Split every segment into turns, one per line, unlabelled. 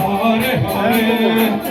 Hare Hare.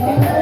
Oh,